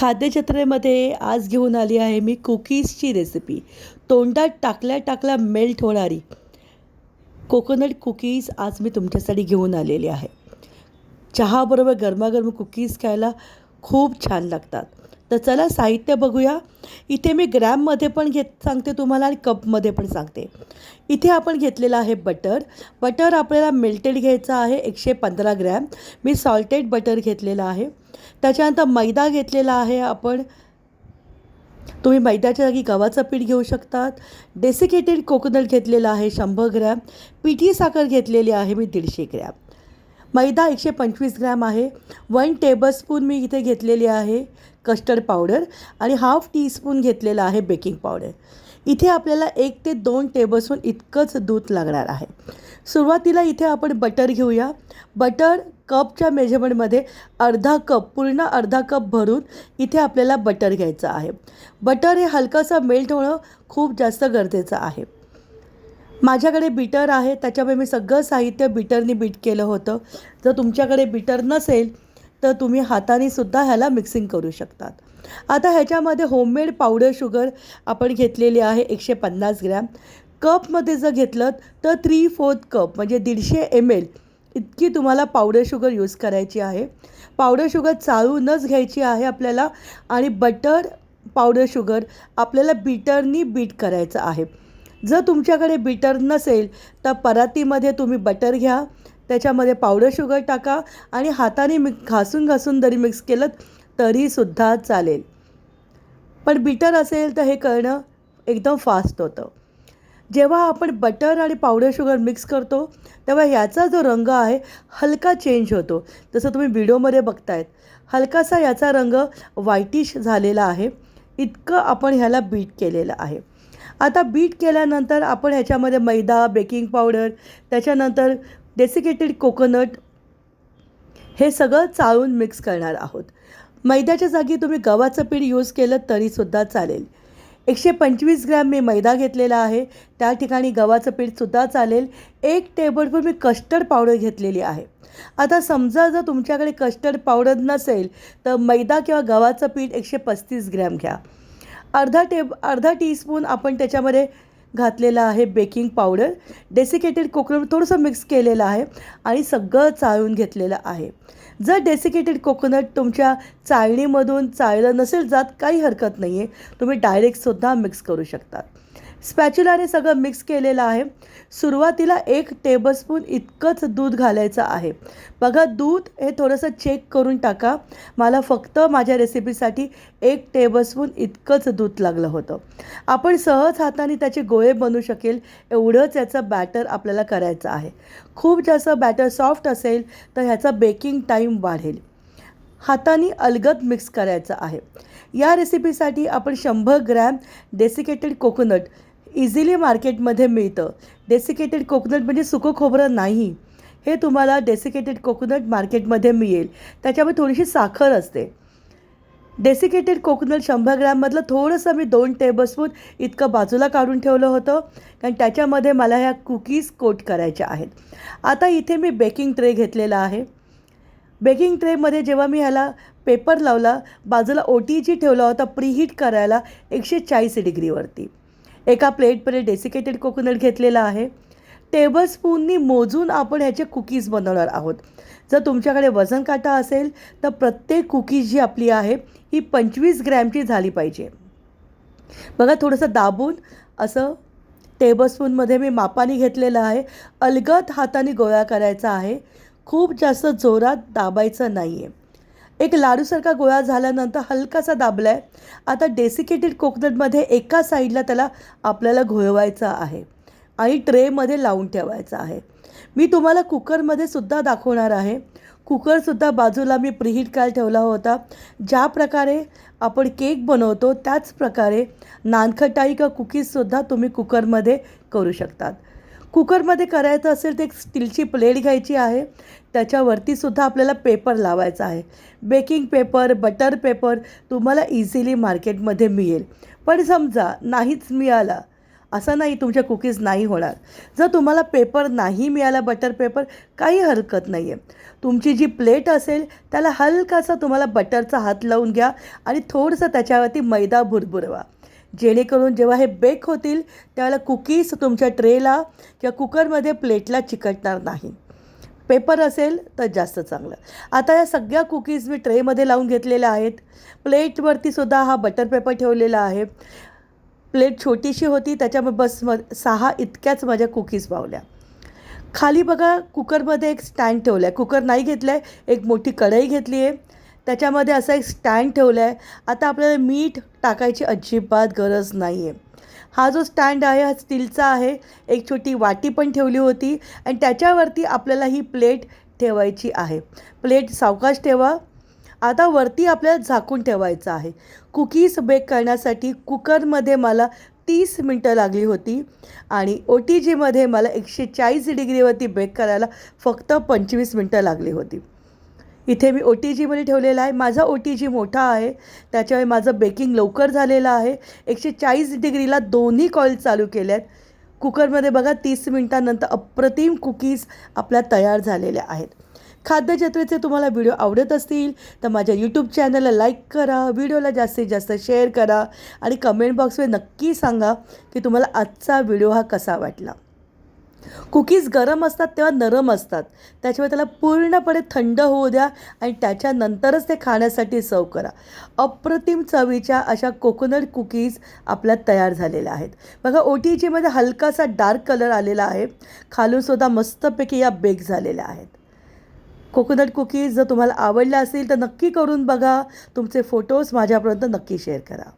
खाद्यचत्रेमध्ये आज घेऊन आली आहे मी कुकीजची रेसिपी तोंडात टाकल्या टाकल्या मेल्ट होणारी कोकोनट कुकीज आज मी तुमच्यासाठी घेऊन आलेली आहे. चहाबरोबर गरमागरम कुकीज खायला खूप छान लागतात. तर चला साहित्य बघूया. इथे मी ग्रॅममध्ये पण घेत सांगते तुम्हाला आणि कपमध्ये पण सांगते. इथे आपण घेतलेलं आहे बटर बटर आपल्याला मेल्टेड घ्यायचं आहे एकशे पंधरा ग्रॅम मी सॉल्टेड बटर घेतलेलं आहे. त्याच्यानंतर मैदा घेतलेला आहे आपण. तुम्ही मैद्याच्या जागी गव्हाचं पीठ घेऊ शकतात. डेसिकेटेड कोकोनट घेतलेलं आहे शंभर ग्रॅम पिठी साखर घेतलेली आहे मी दीडशे ग्रॅम मैदा एकशे पंचवीस ग्रॅम आहे. वन टेबलस्पून मी इथे घेतलेली आहे कस्टर्ड पावडर आणि हाफ टीस्पून घेतलेला आहे बेकिंग पावडर इथे आपल्याला एक ते दोन टेबलस्पून इतकंच दूध लागणार आहे. सुरुवातीला इथे आपण बटर घेऊया. बटर कपच्या मेजरमेंटमध्ये अर्धा कप पूर्ण अर्धा कप भरून इथे आपल्याला बटर घ्यायचं आहे. बटर हे हलकंसं मेल्ट होणं खूप जास्त गरजेचं आहे. माझ्याकडे बीटर आहे त्याच्यामुळे मी सगळं साहित्य बीटरनी बीट केलं होतं. जर तुमच्याकडे बीटर नसेल तर तुम्ही हाताने सुद्धा ह्याला मिक्सिंग करू शकतात. आता ह्याच्यामध्ये होममेड पावडर शुगर आपण घेतलेली आहे एकशे पन्नास ग्रॅम. कपमध्ये जर घेतलं तर थ्री फोर्थ कप म्हणजे दीडशे एम एल इतकी तुम्हाला पावडर शुगर यूज करायची आहे. पावडर शुगर चाळूनच घ्यायची आहे आपल्याला आणि बटर पावडर शुगर आपल्याला बीटरनी बीट करायचं आहे. जर तुमच्याकडे बीटर नसेल तर परातीमध्ये तुम्ही बटर घ्या. त्याच्यामध्ये पावडर शुगर टाका आणि हाताने मिक घासून घासून जरी मिक्स केलं तरीसुद्धा चालेल. पण बीटर असेल तर हे करणं एकदम फास्ट होतं. जेव्हा आपण बटर आणि पावडर शुगर मिक्स करतो तेव्हा याचा जो रंग आहे हलका चेंज होतो. जसं तुम्ही व्हिडिओमध्ये बघतायत हलकासा याचा रंग व्हाईटिश झालेला आहे. इतकं आपण ह्याला बीट केलेलं आहे. आता बीट केल्यानंतर आपण ह्याच्यामध्ये मैदा बेकिंग पावडर त्याच्यानंतर डेसिकेटेड कोकोनट हे सगळं चाळून मिक्स करणार आहोत. मैद्याच्या जागी तुम्ही गव्हाचं पीठ यूज केलं तरीसुद्धा चालेल. एकशे पंचवीस ग्रॅम मी मैदा घेतलेला आहे. त्या ठिकाणी गव्हाचं पीठसुद्धा चालेल. एक टेबलस्पून मी कस्टर्ड पावडर घेतलेली आहे. आता समजा जर तुमच्याकडे कस्टर्ड पावडर नसेल तर मैदा किंवा गव्हाचं पीठ एकशे पस्तीस ग्रॅम घ्या. अर्धा टेब अर्धा टीस्पून आपण त्याच्यामध्ये घातलेलं आहे बेकिंग पावडर डेसिकेटेड कोकोनट थोडंसं मिक्स केलेलं आहे आणि सगळं चाळून घेतलेलं आहे. जर डेसिकेटेड कोकोनट तुमच्या चाळणीमधून चाळलं नसेल जात काही हरकत नाही आहे तुम्ही डायरेक्टसुद्धा मिक्स करू शकतात. स्पॅच्युलाने सगळं मिक्स केलेलं आहे. सुरुवातीला एक टेबलस्पून इतकंच दूध घालायचं आहे. बघा दूध हे थोडंसं चेक करून टाका. मला फक्त माझ्या रेसिपीसाठी एक टेबलस्पून इतकंच दूध लागलं होतं. आपण सहज हाताने त्याचे गोळे बनवू शकेल. एवढंच याचं बॅटर आपल्याला करायचं आहे. खूप जास्त बॅटर सॉफ्ट असेल तर ह्याचा बेकिंग टाईम वाढेल. हाताने अलगद मिक्स करायचं आहे. या रेसिपीसाठी आपण शंभर ग्रॅम डेसिकेटेड कोकोनट इझिली मार्केटमध्ये मिळतं. डेसिकेटेड कोकोनट म्हणजे सुकं खोबरं नाही. हे तुम्हाला डेसिकेटेड कोकोनट मार्केटमध्ये मिळेल. त्याच्यामध्ये थोडीशी साखर असते. डेसिकेटेड कोकोनट शंभर ग्रॅममधलं थोडंसं मी दोन टेबलस्पून इतकं बाजूला काढून ठेवलं होतं. कारण त्याच्यामध्ये मला ह्या कुकीज कोट करायच्या आहेत. आता इथे मी बेकिंग ट्रे घेतलेला आहे. बेकिंग ट्रेमध्ये जेव्हा मी ह्याला पेपर लावला बाजूला ओ टी जी ठेवला होता प्रीहीट करायला एकशे चाळीस डिग्रीवरती. एका प्लेटमध्ये डेसिकेटेड कोकोनट घेतलेला आहे. टेबलस्पूननी मोजून आपण ह्याचे कुकीज बनवणार आहोत. जर तुमच्याकडे वजन काटा असेल तर प्रत्येक कुकीज जी आपली आहे ही पंचवीस ग्रॅमची झाली पाहिजे. बघा थोडंसं दाबून असं टेबलस्पूनमध्ये मी मापाने घेतलेलं आहे. अलगद हाताने गोळा करायचा आहे. खूप जास्त जोरात दाबायचं नाही आहे एक लाडूसारखा गोळा झाल्यानंतर हलकासा दाबला आहे आता डेसिकेटेड कोकोनटमध्ये एका साईडला त्याला आपल्याला घोळवायचा आहे आणि ट्रेमध्ये लावून ठेवायचं आहे. मी तुम्हाला कुकरमध्ये सुद्धा दाखवणार आहे. कुकरसुद्धा बाजूला मी प्रिहीट काय ठेवला होता. ज्या प्रकारे आपण केक बनवतो त्याच प्रकारे नानखटाई का कुकीजसुद्धा तुम्ही कुकरमध्ये करू शकतात. कुकरमध्ये करायचं असेल तर एक स्टीलची प्लेट घ्यायची आहे. त्याच्यावरतीसुद्धा आपल्याला पेपर लावायचा आहे. बेकिंग पेपर बटर पेपर तुम्हाला इझिली मार्केटमध्ये मिळेल. पण समजा नाहीच मिळाला असं नाही तुमच्या कुकीज नाही होणार. जर तुम्हाला पेपर नाही मिळाला बटर पेपर काही हरकत नाही आहे तुमची जी प्लेट असेल त्याला हलकासा तुम्हाला बटरचा हात लावून घ्या आणि थोडंसं त्याच्यावरती मैदा भुरभुरवा. जेणेकरून जेव्हा हे बेक होतील त्यावेळेला कुकीज तुमच्या ट्रेला किंवा कुकरमध्ये प्लेटला चिकटणार नाही. पेपर असेल तर जास्त चांगलं. आता या सगळ्या कुकीज मी ट्रेमध्ये लावून घेतलेल्या आहेत. प्लेटवरती सुद्धा हा बटर पेपर ठेवलेला आहे. प्लेट छोटीशी होती त्याच्यामुळे बस म सहा इतक्याच माझ्या कुकीज पावल्या खाली बघा कुकरमध्ये एक स्टँड ठेवला आहे कुकर नाही घेतलं आहे एक मोठी कढई घेतली आहे त्याच्यामध्ये असा एक स्टँड ठेवला आहे. आता आपल्याला मीठ टाकायची अजिबात गरज नाही आहे हा जो स्टँड आहे हा स्टीलचा आहे. एक छोटी वाटी पण ठेवली होती आणि त्याच्यावरती आपल्याला ही प्लेट ठेवायची आहे. प्लेट सावकाश ठेवा. आता वरती आपल्याला झाकून ठेवायचं आहे. कुकीज बेक करण्यासाठी कुकरमध्ये मला तीस मिनटं लागली होती आणि ओ टी जीमध्ये मला एकशे चाळीस डिग्रीवरती बेक करायला फक्त पंचवीस मिनटं लागली होती. इथे मी ओ टी जीमध्ये ठेवलेला आहे. माझा ओ टी जी मोठा आहे. त्याच्यामुळे माझं बेकिंग लवकर झालेलं आहे. एकशे चाळीस डिग्रीला दोन्ही कॉईल चालू केल्या आहेत कुकरमध्ये बघा तीस मिनटानंतर अप्रतिम कुकीज आपल्या तयार झालेल्या आहेत. खाद्यजत्रेचे तुम्हाला व्हिडिओ आवडत असतील तर माझ्या यूट्यूब चॅनलला लाईक करा व्हिडिओला जास्तीत जास्त शेअर करा आणि कमेंट बॉक्समध्ये नक्की सांगा की तुम्हाला आजचा व्हिडिओ हा कसा वाटला. कुकीज गरम असतात तेव्हा नरम असतात. त्याच्यामुळे त्याला पूर्णपणे थंड होऊ द्या आणि त्याच्यानंतरच ते खाण्यासाठी सर्व करा. अप्रतिम चवीच्या अशा कोकोनट कुकीज आपल्या तयार झालेल्या आहेत. बघा ओ टी जीमध्ये हलकासा डार्क कलर आलेला आहे. खालूनसुद्धा मस्तपैकी या बेक झालेल्या आहेत. कोकोनट कुकीज जर तुम्हाला आवडल्या असतील तर नक्की करून बघा. तुमचे फोटोज माझ्यापर्यंत नक्की शेअर करा.